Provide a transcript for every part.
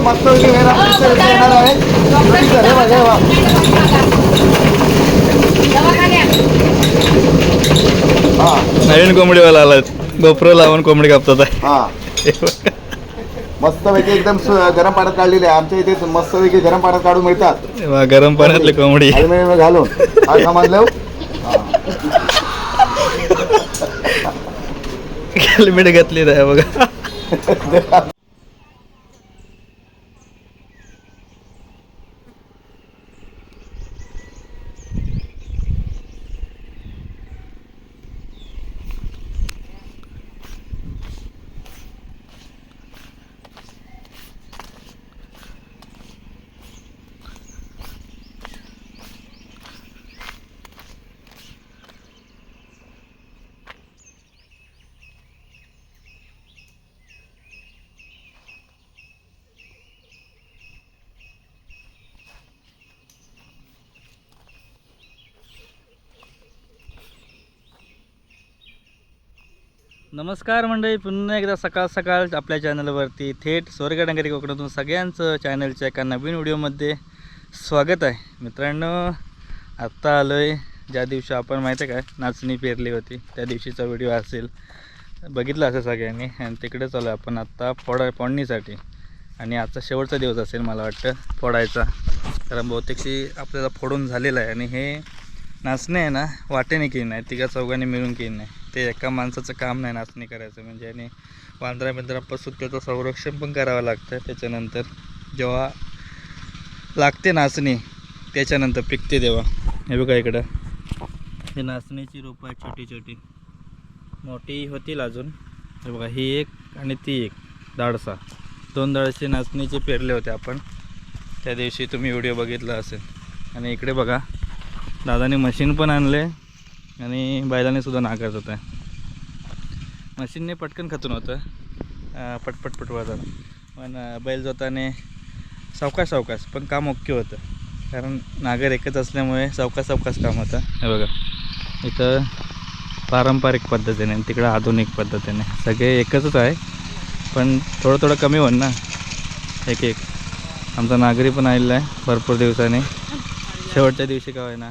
मस्त येणार आहे. ठीक आहे, हे नवीन कोंबडीवाला आलात गोप्रो लावून कोंबडी कापतात. आहे हा मस्तपैकी एकदम सु- गरम पाण्यात काढलेले आहे. आमच्या इथे मस्तपैकी गरम पाण्यात काढून मिळतात. वा, गरम पाण्यातली कोंबडी. अल्युमिनियम घालून. समजलं हेल्मेट घातली आहे बघा. नमस्कार मंडळी पुन्हा एकदा सकाळ सकाळ आपल्या चॅनलवरती थेट स्वर्गडंगरी कोकणातून सगळ्यांचं चॅनलच्या एका नवीन व्हिडिओमध्ये स्वागत आहे. मित्रांनो आत्ता आलो आहे ज्या दिवशी आपण माहिती आहे काय नाचणी पेरली होती त्या दिवशीचा व्हिडिओ असेल. बघितला असेल सगळ्यांनी आणि तिकडे चालू आहे आपण आत्ता फोडा फोडणीसाठी. आणि आजचा शेवटचा दिवस असेल मला वाटतं फोडायचा. कारण बहुतेकशी आपल्याला फोडून झालेला आहे आणि हे नाचणे आहे ना वाटेने की नाही तिघा चौघांनी मिळून की नाही ते एका माणसाचं काम नाही नाचणी करायचं. म्हणजे आणि वांद्रा बिंद्रापासून त्याचं संरक्षण पण करावं लागतं त्याच्यानंतर. जेव्हा लागते नाचणी त्याच्यानंतर पिकते तेव्हा. हे बघा इकडं. हे नाचणीची रोपं आहेत छोटी छोटी. मोठी होतील अजून. हे बघा ही एक आणि ती एक. दाडसा. दोन दाडसे नाचणीचे पेरले होते आपण. त्या दिवशी तुम्ही व्हिडिओ बघितला असेल. आणि इकडे बघा दादाने मशीन पण आणले आणि बैलाने सुद्धा नाकारत होता मशीनने पटकन खतून होतं. पटपट पट पण बैल जोताने सावकाश सावकाश पण काम ओके होतं. कारण नागर एकच असल्यामुळे सावकाश सावकाश काम होतं. हे बघा. इथं पारंपरिक पद्धतीने आणि तिकडं आधुनिक पद्धतीने. सगळे एकचच आहे. पण थोडं थोडं कमी होईल ना. एक एक. आमचा नागरी पण आलेला आहे. भरपूर दिवसाने. शेवटच्या दिवशी का ना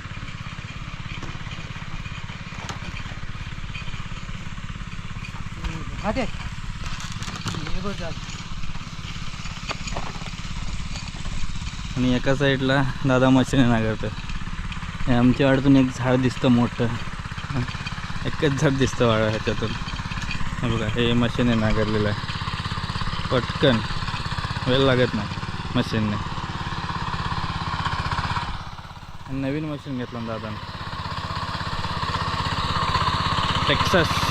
का? आणि एका साईडला दादा मशीने नागरतो हे आमच्या वाड्यातून एक झाड दिसतं मोठं. एकच झाड दिसतं वाडा ह्याच्यातून. हे बघा हे मशीने नागरलेलं आहे. पटकन. वेळ लागत नाही मशीनने. आणि नवीन मशीन घेतलं ना दादानं. टेक्सास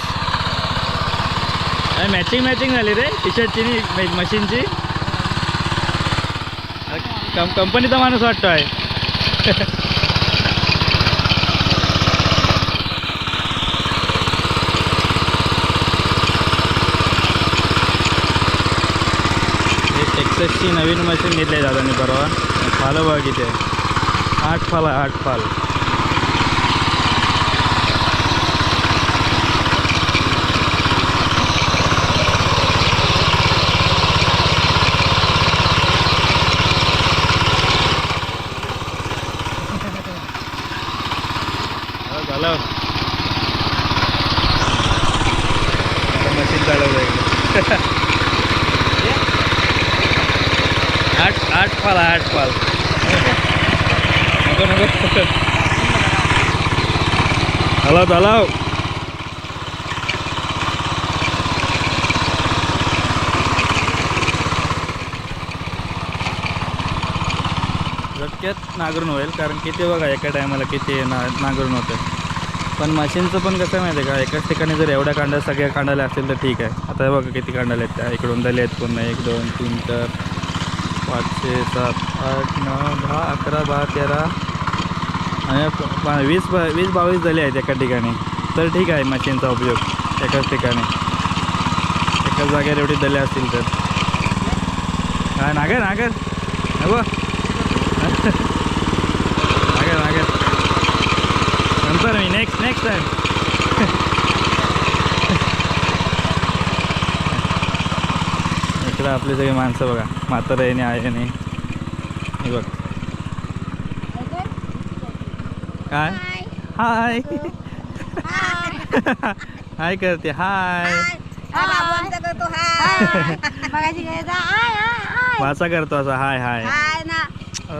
मॅचिंग मॅचिंग झाली रे. टी शर्टची मशीनची. कं कंपनीचा माणूस वाटतो आहे हे टेक्ससची नवीन मशीन घेतली आहे दादाने परवा. फालं बघ किती आहे. आठ फाल आहे आठ फाल. हॅलो मशीन चालवलं इकडे आठ आठ पाल आठ पाल. नको नको. हलाव हलाव. झटक्यात नागरून होईल कारण किती बघा एका टायमाला किती ना नागरून होतं पण मशीनचं पण कसं आहे माहिती आहे का? एकाच ठिकाणी जर एवढ्या कांड्या सगळ्या कांडाला असतील तर ठीक आहे. आता हे बघा किती कांडाले आहेत त्या इकडून दले आहेत पूर्ण एक दोन तीन चार पाचशे सात आठ नऊ दहा अकरा बारा तेरा आणि वीस बा वीस बावीस झाले आहेत एका ठिकाणी. तर ठीक आहे मशीनचा उपयोग एकाच ठिकाणी. एकाच जागेवर एवढी दले असतील तर. काय नागर नागर. नको नागर नागर नंतर मी नेक्स्ट नेक्स्ट टाइम इकडं आपली सगळी माणसं बघा. म्हातारा आहे नाही हे बघ. काय? हाय हाय करते. हाय. वाचा करतो असा. हाय हाय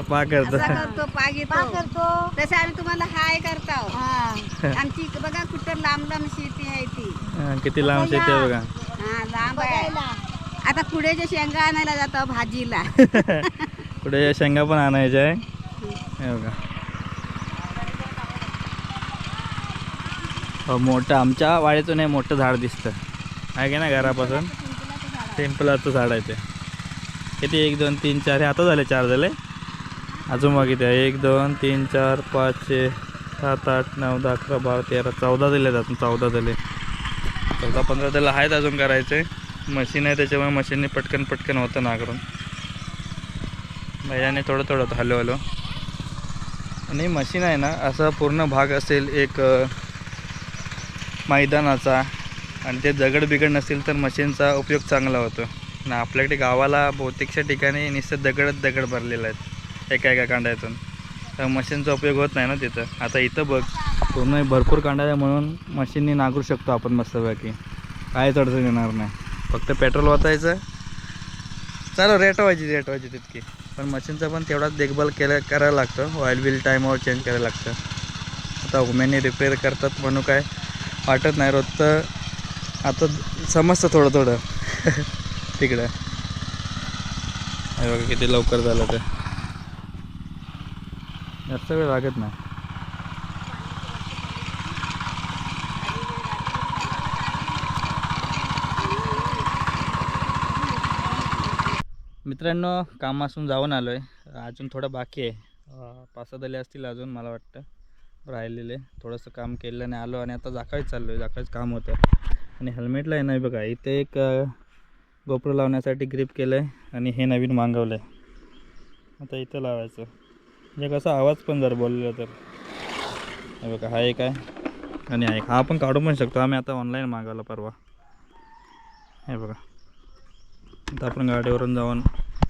पा करतो असा करतो पाग करतो तसं आम्ही तुम्हाला हाय करतो. हा. आमची बघा कुठं लांब लांब शेती आहे ती. हा, किती लांब शेती आहे बघा. हा लांब आहे. बघायला. आता कुड्याच्या शेंगा आणायला जातो भाजीला. पुढे या शेंगा पण आणायच्या आहे. हे बघा. हो मोठं आमच्या वाडीतून हे मोठं झाड दिसतं. आहे का ना घरापासून? टेम्पलाचं झाड आहे ते. किती? एक दोन तीन चार. हे आता झाले चार झाले. अजून मागे द्या. आहे एक दोन तीन चार पाच छे सात आठ नऊ दहा अकरा बारा तेरा चौदा दिले अजून चौदा दिले चौदा पंधरा त्याला आहेत अजून करायचे. मशीन आहे त्याच्यामुळे मशीनने पटकन पटकन होतं नागरून. भैयाने थोडं थोडं होतं हलो हलो आणि मशीन आहे ना असा पूर्ण भाग असेल एक मैदानाचा. आणि ते दगड बिगड नसेल तर मशीनचा उपयोग चांगला होतो. आणि आपल्याकडे गावाला बहुतेकशा ठिकाणी नुसतं दगडच दगड भरलेलं आहेत. एका एका कांड्यातून तर मशीनचा उपयोग होत नाही ना तिथं. आता इथं बघ पूर्ण भरपूर कांड्या आहे म्हणून मशीननी नागरू शकतो आपण मस्तपैकी. काहीच अडचण येणार नाही. फक्त पेट्रोल वाचायचं. चालू रेट व्हायची रेट व्हायची तितकी. पण मशीनचा पण तेवढाच देखभाल केल्या करायला लागतं. ऑइल बिल टाईमावर चेंज करायला लागतं. आता उमेने रिपेअर करतात म्हणून काय वाटत नाही. रोजचं आता समजतं थोडं थोडं तिकडं. हे बघा किती लवकर झालं ते. जास्त वेळ लागत नाही. मित्रांनो कामासून जाऊन आलो आहे अजून थोडं बाकी आहे. पाच सहा दले असतील अजून मला वाटतं. राहिलेले. थोडंसं काम केलं नाही आलो आणि आता जाकाळीच चाललो आहे जाकाळीच काम होतं आणि हेल्मेटला आहे नाही बघा इथे एक गोप्रो लावण्यासाठी ग्रिप केलं आहे आणि हे नवीन मागवलं आहे आता इथं लावायचं. म्हणजे कसा आवाज पण जर बोललेला तर. हे बघा हा एक आहे आणि हा एक. हा आपण काढू पण शकतो. आम्ही आता ऑनलाईन मागवला परवा. हे बघा. आता आपण गाडीवरून जाऊन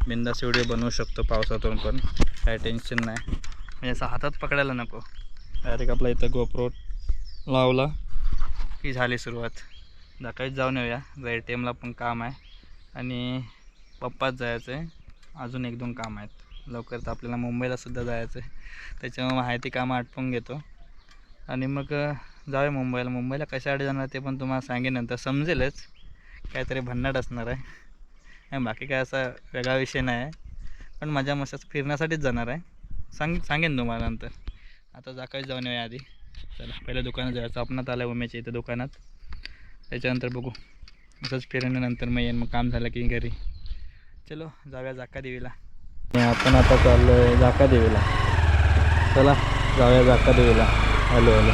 बिंदास व्हिडिओ बनवू शकतो पावसातून पण. काय टेन्शन नाही. म्हणजे असं हातात पकडायला नको. डायरेक्ट आपला इथं गोप्रो लावला की झाली सुरुवात. सकाळीच जाऊन येऊया. ए टी एमला पण काम आहे. आणि पप्पाच जायचं आहे अजून एक दोन काम आहेत. लवकर तर आपल्याला मुंबईला सुद्धा जायचं आहे. त्याच्यामुळे माहिती कामं आटपून घेतो. आणि मग जाऊया मुंबईला. मुंबईला कशासाठी जाणार ते पण तुम्हाला सांगेन. नंतर समजेलच. काहीतरी भन्नाट असणार आहे. बाकी काय असा वेगळा विषय नाही आहे. पण माझ्या मस्त फिरण्यासाठीच जाणार आहे. सांग सांगेन तुम्हाला नंतर. आता जाकाच जाऊन येऊया आधी. चला पहिल्या दुकानात जायचं. आपणात आलं आहे उमेच्या इथं दुकानात. त्याच्यानंतर बघू. असंच फिरण्यानंतर मग येईन. मग काम झालं की घरी. चलो जाऊया जाका देवीला. आपण आता चाललो आहे जाका देवीला चला जाऊया जाका देवीला हॅलो हॅलो.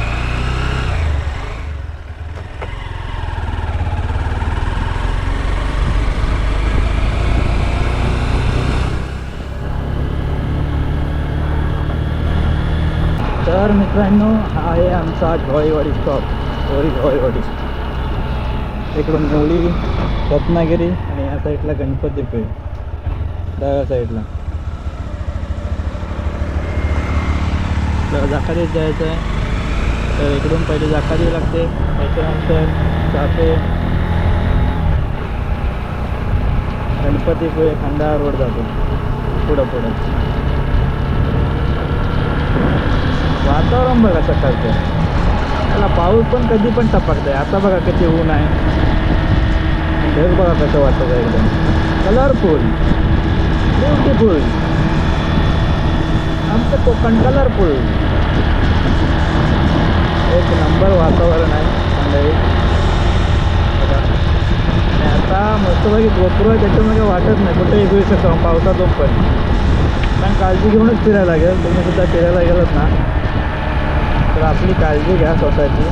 तर मित्रांनो हा आहे आमचा ढोळीवाडी स्टॉप ओरी ढोळीवाडी इकडून नवली रत्नागिरी आणि या साईडला गणपतीपुळे. डाव्या साईडला तर जाकारीत जायचं आहे तर इकडून पहिले जाकारी लागते. त्याच्यानंतर जाते. गणपतीपुळे खंडा रोड जातो. पुढं पुढं. वातावरण बघा सकाळचं. त्याला पाऊस पण कधी पण टपकत आहे आता बघा किती ऊन आहे. ढग बघा कसं वाटतं आहे एकदम. कलरफुल. ब्युटिफुल. आमचं कोकण कलरफुल. एक नंबर वातावरण आहे संध्याकाळी आणि आता मस्तपैकी गोपुर आहे त्याच्यामध्ये वाटत नाही. कुठे येऊ शकतो पावसात पण. पण काळजी घेऊनच फिरायला लागेल. तुम्ही सुद्धा फिरायला गेलात ना तर आपली काळजी घ्या स्वतःची.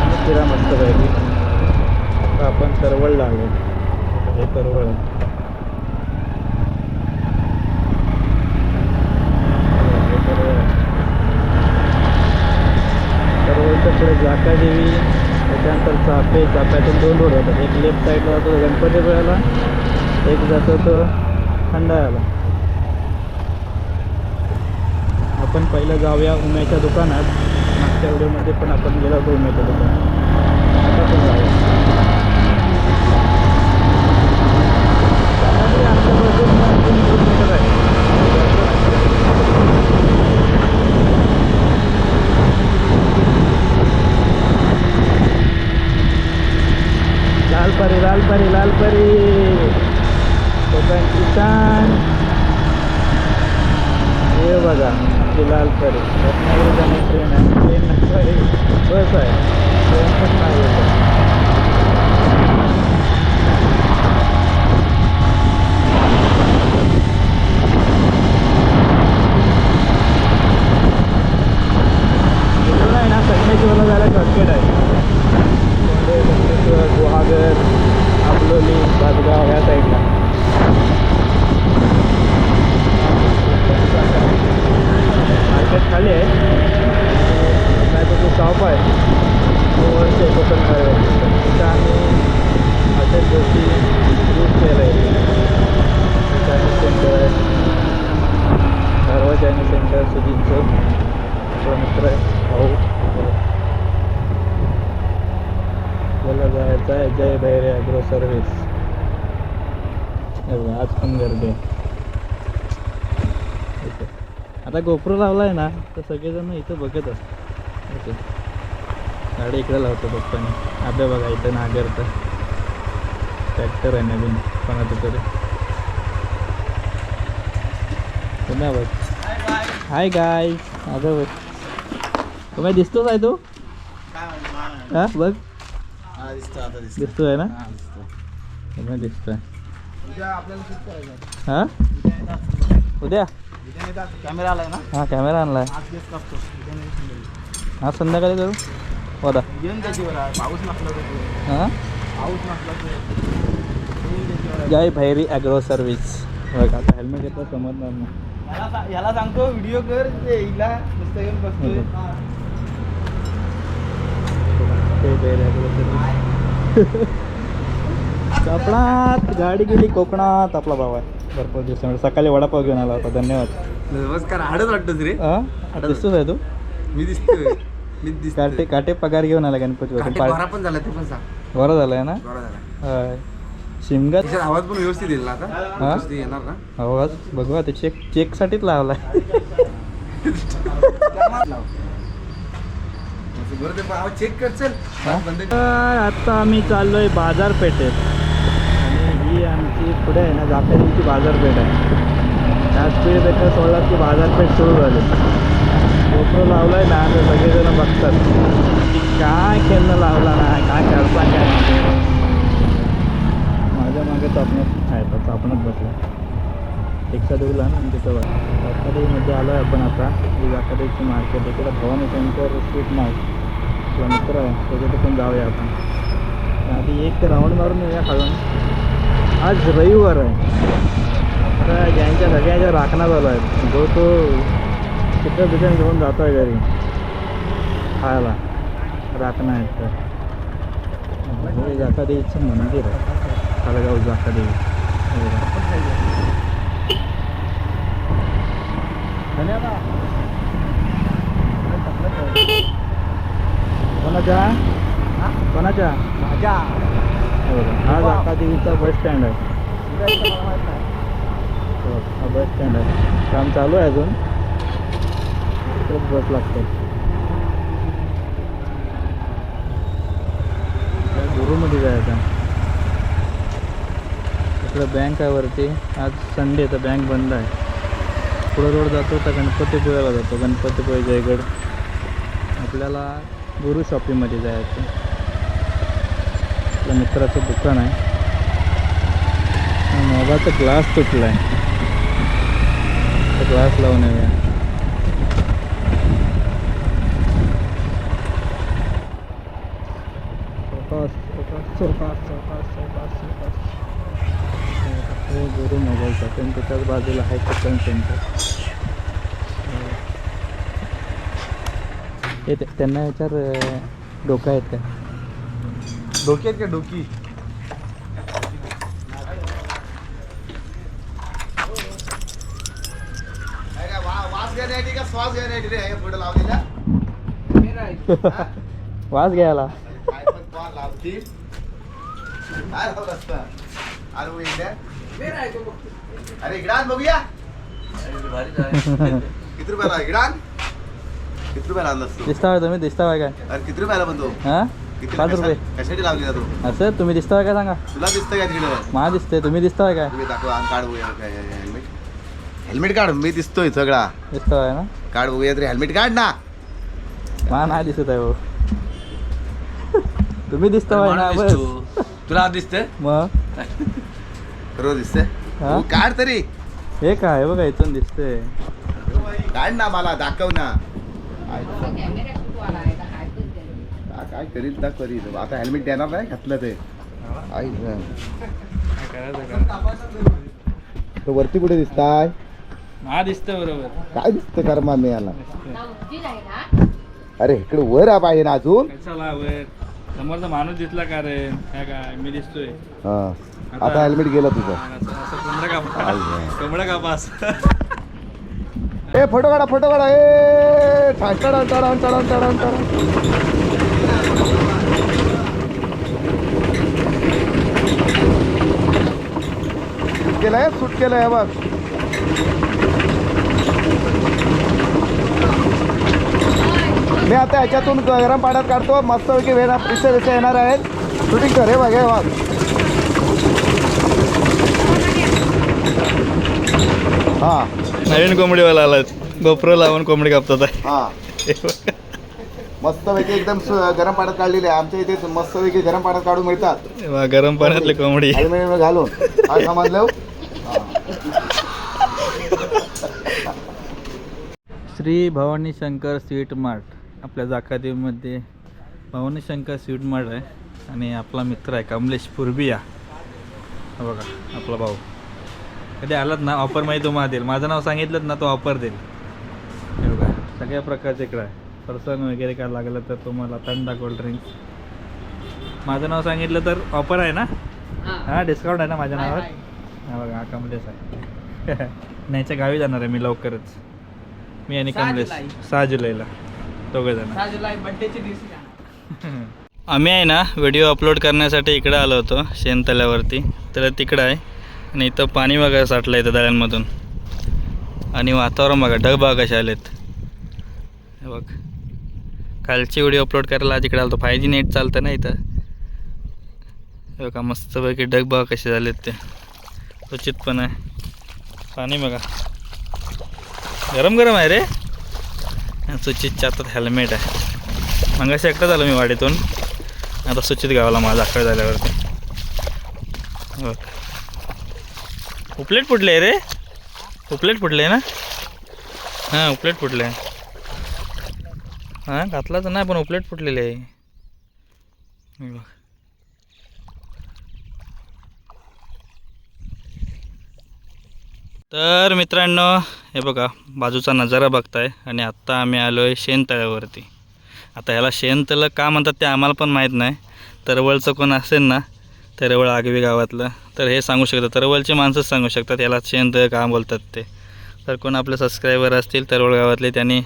आणि फिरा मस्तपैकी. आपण तरवळ लागेल. हे करवळ आहे. हे करवळ आहे. करवळच्या पुढे जाकादेवी त्याच्यानंतर चापे चाप्यातून दोन रोड जातात एक लेफ्ट साईडला जातो गणपतीपुळ्याला एक जातो तो खंडाळ्याला. आपण पहिलं जाऊया उम्याच्या दुकानात. मागच्या व्हिडिओमध्ये पण आपण गेलो होतो उम्याच्या दुकानात. आता पण जाऊया. Thank you दोन किलोमीटर आहे लाल Lalpari, लाल परी लाल परी कोकण किसान हे बघा ती लाल परी रत्नागिरी जाणे ट्रेन आहे ट्रेन नाही सॉरी बस आहे ट्रेन पण नाही आहे ना संगमेश्वरला जायला शॉर्टकट आहे गुहागर आंबलोली भातगाव ह्या साईडला मार्केट खाली आहे नाही तर तो शॉप आहे तो वरती आहे कोकण हायवे तिथं आम्ही अशाच गोष्टी यूज केलं आहे चायनीज सेंटर आहे धारवा चायनीज सेंटर सुधींचं आपला मित्र आहे भाऊ आपल्याला जायचं आहे जय भैरे ॲग्रो सर्व्हिस बघा, आज पण गर्दी आहे. आता गोप्रो लावला आहे ना तर सगळेजण इथं बघत असतात ओके. गाडी इकडे लावतो पप्पाने. आपल्या बघा इथं नागरतं ट्रॅक्टर आहे नवीन कोणाचं तरी. पुन्हा बघ. हाय गाय अगं बघ. तुम्हाला दिसतोच आहे तो? हा बघ. दिसतोय ना? हा दिसतोय. उद्या हा? कॅमेरा आलाय ना? हा कॅमेरा आणलाय. हा संध्याकाळी. करू? होता हां. Jai Bhairi agro service. आता हेल्मेट घेतलं समजणार नाही. याला सांगतो व्हिडिओ कर ते हिला नुसतं घेऊन बसतोय जय भैरी ॲग्रो सर्व्हिस कोकणात गाडी गेली कोकणात आपला भाव आहे. भरपूर दिवसामुळे सकाळी वडापाव घेऊन आला होता धन्यवाद. नमस्कार हाडच वाटतं रे. दिसतोच आहे तू? मी दिसतोय. मी काटे काटे पगार घेऊन आला गणपती पण झाला ते पण सांग. बरं झालंय ना? बरं होय. शिमगा आवाज पण व्यवस्थित येईल ना आता? येणार ना? आवाज? बघू आता चेक चेकसाठीच लावलाय. बरं चेक कर चल? बंद तर आता आम्ही चाललोय बाजारपेठेत. आणि ही आमची पुढे आहे ना जाफेरीची बाजारपेठ आहे. त्याच पेठ सोडला की बाजारपेठ सुरू झाली. फोटो लावलाय ना तर सगळेजण बघतात. की काय खेळणं लावला ना काय करता काय? माझ्या मागे आपण आहे तर आपणच बसला. रिक्षा देऊला ना तिथं जाकादेवीमध्ये आलो आहे आपण आता. ही जाकादेवीची मार्केट इकडे भवानी सेंटर स्ट्रीट मार्ट आपला मित्र आहे. त्याच्यात पण जाऊया आपण. आधी एक राऊंड मारून येऊया खालून. आज रविवार आहे. आता ज्यांच्या सगळ्यांच्या राखणा झाला आहे जो तो चित्र बिकन घेऊन जातो आहे घरी. खायला. राखणा आहेत तर. जाकादेवीचं मंदिर आहे. खालगाव जाकादेवी धन्यवाद. कोणाच्या? कोणाच्या? माझ्या. हे हा जाकादेवीचा बस स्टँड आहे. हे हा बस स्टँड आहे. काम चालू आहे अजून. बस लागते. गुरुमध्ये जायचं. इकडं बँक आहे वरती. आज संडे तर बँक बंद आहे. पुढं रोड जातो तर गणपतीपुळ्याला जातो. गणपतीपुळे जयगड. आपल्याला गुरु शॉपिंगमध्ये जायचं. आपल्या मित्राचं दुकान आहे. मोबाईलचा ग्लास तुटला आहे ग्लास लावून येऊया. हो, गुरु मोबाईलचा. पण त्याच्याच बाजूला आहे चिकन सेंटर हे ते- त्यांना याच्यावर डोका आहेत का? डोकी आहेत का? डोकी. वास घेण्यासाठी का? श्वास घेण्यासाठी रे हे पुढे लावलेल्या वास घ्यायला. काय पण कोण लावतील काय लावलं असतं? अरे मग इकडे. अरे इकडे आण बघूया. किती रुपयाला इकडे आण. किती रुपयाला आणलास तू? दिसता तुम्ही दिसता काय? अरे किती रुपयाला पण तू? हां? किती पाच रुपये. कशा- कशासाठी लावलेला तू? असं तुम्ही दिसता काय सांगा? तुला दिसतं का तिकडे? मला दिसते तुम्ही दिसता काय? तुम्ही दाखव काढ बघूया काय हेल्मेट हेल्मेट काढ मी दिसतोय सगळा. दिसता काय ना? काढ बघूया तरी हेल्मेट काढ ना. मला नाही दिसत आहे हो तुम्ही दिसता काय ना बस. तुला दिसते मग? रोज दिसते हा? काढ तरी. हे काय बघा इथून दिसते काढ ना मला दाखव ना. काय काय करील तर करील आता हेल्मेट देणार नाही घातलं ते. तो वरती कुठे दिसताय? हा दिसतं बरोबर. काय दिसतं कर्मा मी याला अरे इकडे वर आ पाहिजे ना अजून? कशाला वर? समोरचा माणूस दिसला का रे? काय काय? मी दिसतोय. हा. आता हेल्मेट गेलं तुझं. असं कोंबडा कापा. कोंबडा कापास ए फोटो काढा फोटो काढा. ए चढा चढा चढा चढा चढा केलंय सूट केलंय बघ. मी आता याच्यातून गरम पाण्यात काढतो. मस्तपैकी वेळा पिसे विसे येणार आहेत. शूटिंग कर हे बघ हे बघ. हा. नवीन कोंबडीवाला आलात गोप्रो लावून कोंबडी कापतात. हा. मस्तपैकी एकदम सु- गरम पाण्यात काढलेले आहे. आमच्या इथे मस्तपैकी गरम पाण्यात काढून मिळतात. गरम पाण्यातली कोंबडी. घालून. समजलं? Shri Bhavani Shankar sweet mart. आपल्या जाकादेवीमध्ये भवानी शंकर स्वीट मार्ट आहे. आणि आपला मित्र आहे कमलेश पुरबिया. हा बघा आपला भाऊ. कधी आलात ना ऑफर माहिती तुम्हाला देईल. माझं नाव सांगितलं ना तो ऑफर देईल. सगळ्या प्रकारचे इकडं आहे. फरसाण वगैरे काय लागलं तर तुम्हाला थंडा कोल्ड्रिंक्स माझं नाव सांगितलं तर ऑफर आहे ना? हां. डिस्काउंट आहे ना माझ्या नावावर? हा बघा हा कमलेश आहे. नाहीच्या गावी जाणार आहे मी लवकरच. मी आणि कमलेश. सहा जुलैला. दोघं जण. आम्ही आहे ना व्हिडिओ अपलोड करण्यासाठी इकडे आलो होतो शेणतल्यावरती. तर तिकडं आहे. आणि इथं पाणी वगैरे साठलं आहे इथं दळ्यांमधून आणि वातावरण बघा ढग बघा कसे आलेत. हे बघ. कालची व्हिडिओ अपलोड करायला आज इकडे आलो फाय जी नेट चालतं ना इथं. हे बघा मस्तपैकी ढग बघा कसे झालेत ते. क्वचित पण आहे पाणी बघा. गरम गरम आहे रे. सुचितच्या हातात हेल्मेट आहे. मगाशी एकटाच झालं मी वाडीतून. आता सुचित गावाला माझा आकडे झाल्यावरती. बघ. उपलेट फुटले आहे रे. उपलेट फुटले आहे ना? हां उपलेट फुटले. आहे हां घातलाच नाही पण उपलेट फुटलेले आहे. बघ. तर मित्रांनो हे बघा बाजूचा नजारा बघताय आणि आत्ता आम्ही आलो आहे शेणतळ्यावरती. आता ह्याला शेणतळं का म्हणतात ते आम्हाला पण माहीत नाही. तरवळचं कोण असेल ना तरवळ आगवी गावातलं. तर हे सांगू शकतात तरवळचे माणसंच सांगू शकतात याला शेणतळं का बोलतात ते. तर कोण आपले सबस्क्रायबर असतील तरवळ गावातले त्यांनी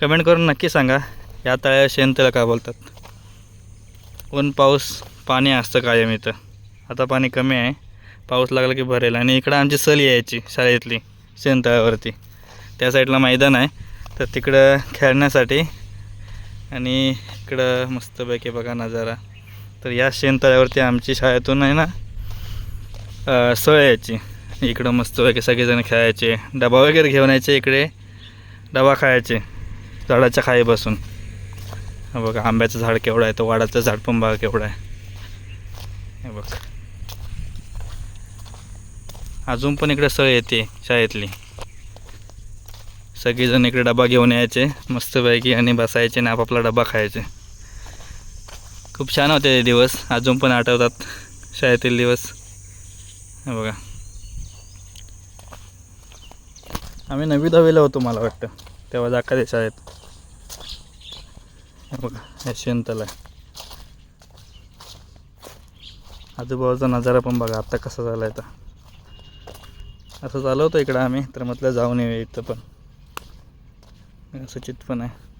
कमेंट करून नक्की सांगा या तळ्या शेंतला का बोलतात? ऊन पाऊस पाणी असतं कायम इथं. आता पाणी कमी आहे पाऊस लागला की भरेल. आणि इकडं आमची सल यायची शाळेतली शेणतळ्यावरती त्या साईडला मैदान आहे तर तिकडं खेळण्यासाठी आणि इकडं मस्तपैकी बघा नजारा. तर या शेणतळ्यावरती आमची शाळेतून आहे ना सळ यायची. इकडं मस्तपैकी सगळेजण खेळायचे डबा वगैरे घेऊन यायचे इकडे डबा खायचे झाडाच्या खाई बसून. बघा आंब्याचं झाड केवढं आहे तो वाडाचं झाड पण बघा केवढं आहे. हे बघ. अजून पण इकडे सळ येते शाळेतली. सगळेजण इकडे डबा घेऊन यायचे मस्तपैकी आणि बसायचे आणि आपापला डबा खायचे. खूप छान होते ते दिवस. अजून पण आठवतात शाळेतील दिवस. बघा. आम्ही नवी दहावीला होतो मला वाटतं. तेव्हा जाका दे शाळेत बघा यशवंतला आजूबाजूचा नजारा पण बघा आता कसा झाला आहे असं झालं होतं इकडं आम्ही तर म्हटलं जाऊन येऊ इथं पण. सुचित पण आहे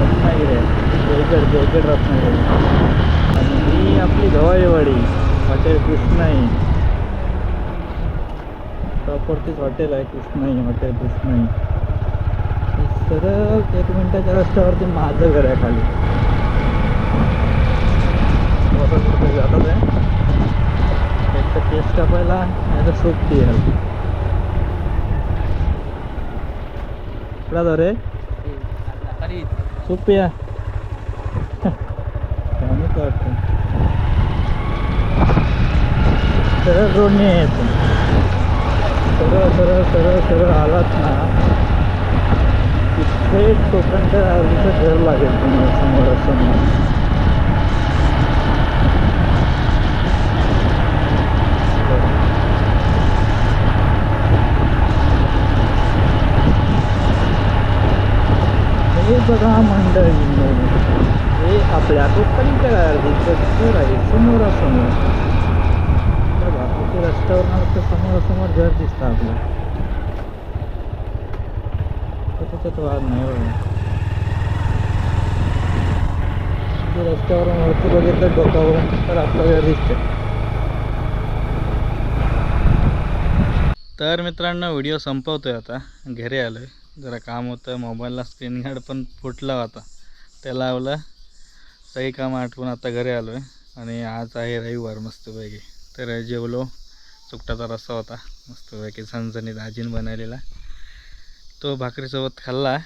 रत्नागिरी आहे जयगड जयगड रत्नागिरी आणि ही आपली गवाईवाडी हॉटेल कृष्णाई वरतीच हॉटेल आहे कृष्णाई हॉटेल कृष्णाई नाही. सरळ एक मिनिटाच्या रस्त्यावरती माझं घर आहे खाली. कुठे जातात आहे. एक तर केस कापायला नाही तर सूप पियाला कुठला जाऊ रे? सोपी आहे काय वाटतं सरळ रोडने यायचं. सरळ सरळ सरळ सरळ आलात ना तिथे कोकणच्या आर्मीचं घर लागेल तुम्हाला समोर समोर हे बघा मंडळी हे आपल्या कोकणच्या गाडीचं घर आहे समोरासमोर रस्त्यावर समोरासमोर घर दिसतं आपलं. त्याच्यात वाद नाही बघा रस्त्यावरून वरती बघितलं डोकावरून तर आपलं घर दिसतं तर मित्रांनो व्हिडिओ संपवतोय आता. घरी आलो आहे जरा काम होतं. मोबाईलला स्क्रीन गार्ड पण फुटला होता. ते लावलं. सगळी कामं आठवून आता घरी आलो आहे आणि आज आहे रविवार मस्तपैकी. तर जेवलो. सुकटाचा रस्सा होता. मस्तपैकी झणझणीत आजीन बनवलेला. तो भाकरीसोबत खाल्ला.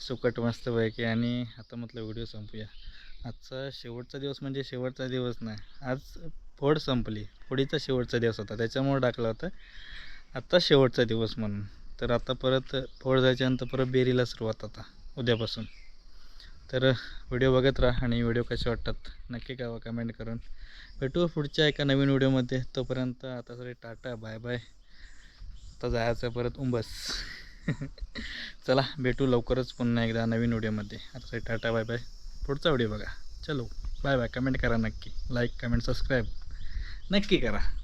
सुकट मस्तपैकी. आणि आता म्हटलं व्हिडिओ संपूया. आजचा शेवटचा दिवस म्हणजे शेवटचा दिवस नाही. आज फोड संपली. फोडीचा शेवटचा दिवस होता. त्याच्यामुळे टाकलं होतं. आत्ता शेवटचा दिवस म्हणून. तर आता परत फोड जायच्यानंतर परत बेरीला सुरुवात आता. उद्यापासून. तर व्हिडिओ बघत राहा आणि व्हिडिओ कसे वाटतात नक्की कळवा कमेंट करून. भेटू पुढच्या एका नवीन व्हिडिओमध्ये. तोपर्यंत आता सगळे टाटा बाय बाय. आता जायचं परत उंबस. चला भेटू लवकरच पुन्हा एकदा नवीन व्हिडिओमध्ये. आता सगळे टाटा बाय बाय. पुढचा व्हिडिओ बघा. चलो बाय बाय. कमेंट करा नक्की. लाईक कमेंट सबस्क्राईब नक्की करा.